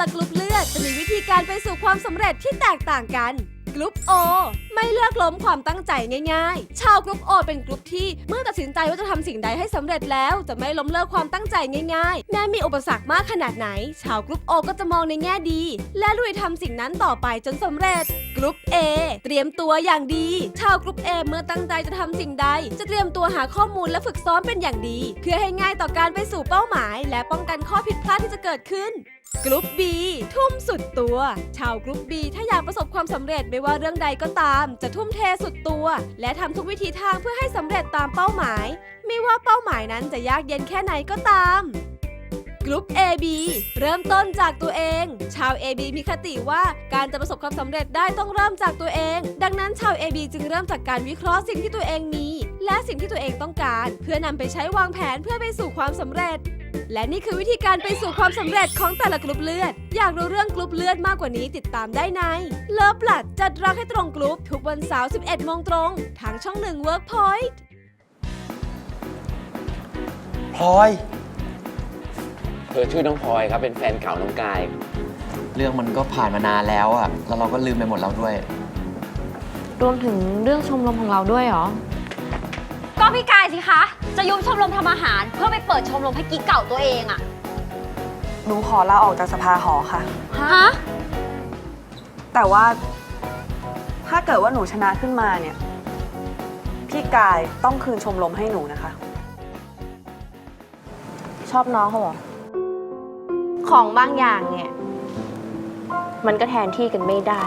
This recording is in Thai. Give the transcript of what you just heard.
ละกลุ่มเลือดจะมีวิธีการไปสู่ความสำเร็จที่แตกต่างกันกลุ่มโอไม่เลือกล้มความตั้งใจง่ายๆ ชาวกลุ่มโอเป็นกลุ่มที่เมื่อตัดสินใจว่าจะทำสิ่งใดให้สำเร็จแล้ว จะไม่ล้มเลิกความตั้งใจง่ายๆ แม้มีอุปสรรคมากขนาดไหน ชาวกลุ่มโอก็จะมองในแง่ดี และลุยทำสิ่งนั้นต่อไปจนสำเร็จกลุ่ม A เตรียมตัวอย่างดี ชาวกลุ่ม A เมื่อตั้งใจจะทำสิ่งใด จะเตรียมตัวหาข้อมูลและฝึกซ้อมเป็นอย่างดี เพื่อให้ง่ายต่อการไปสู่เป้าหมาย และป้องกันข้อผิดพลาดที่จะเกิดขึ้น กลุ่ม B ทุ่มสุดตัว ชาวกลุ่ม B ถ้าอยากประสบความสำเร็จไม่ว่าเรื่องใดก็ตาม จะทุ่มเทสุดตัว และทำทุกวิธีทางเพื่อให้สำเร็จตามเป้าหมาย ไม่ว่าเป้าหมายนั้นจะยากเย็นแค่ไหนก็ตามกลุ่ม AB เริ่มต้นจากตัวเอง ชาว AB มีคติว่าการจะประสบความสำเร็จได้ต้องเริ่มจากตัวเอง ดังนั้นชาว AB จึงเริ่มจากการวิเคราะห์สิ่งที่ตัวเองมี และสิ่งที่ตัวเองต้องการ เพื่อนำไปใช้วางแผนเพื่อไปสู่ความสำเร็จ และนี่คือวิธีการไปสู่ความสำเร็จของแต่ละกลุ่มเลือด อยากรู้เรื่องกลุ่มเลือดมากกว่านี้ติดตามได้ในเลิฟบลัดจัดรักให้ตรงกลุ่มทุกวันเสาร์ 11 โมงตรง ทางช่องหนึ่ง Workpoint พลอย เธอชื่อน้องพลอยครับ เป็นแฟนเก่าน้องกาย เรื่องมันก็ผ่านมานานแล้วอะแล้วเราก็ลืมไปหมดแล้วด้วย รวมถึงเรื่องชมรมของเราด้วยเหรอก็ พี่กายสิคะ จะยุบชมรมทำอาหาร เพื่อไปเปิดชมรมให้กิ๊กเก่าตัวเองอะหนูขอลาออกจากสภาหอค่ะ ฮะ แต่ว่า ถ้าเกิดว่าหนูชนะขึ้นมาเนี่ย พี่กายต้องคืนชมรมให้หนูนะคะ ชอบน้องเขาเหรอ ของบางอย่างเนี่ย มันก็แทนที่กันไม่ได้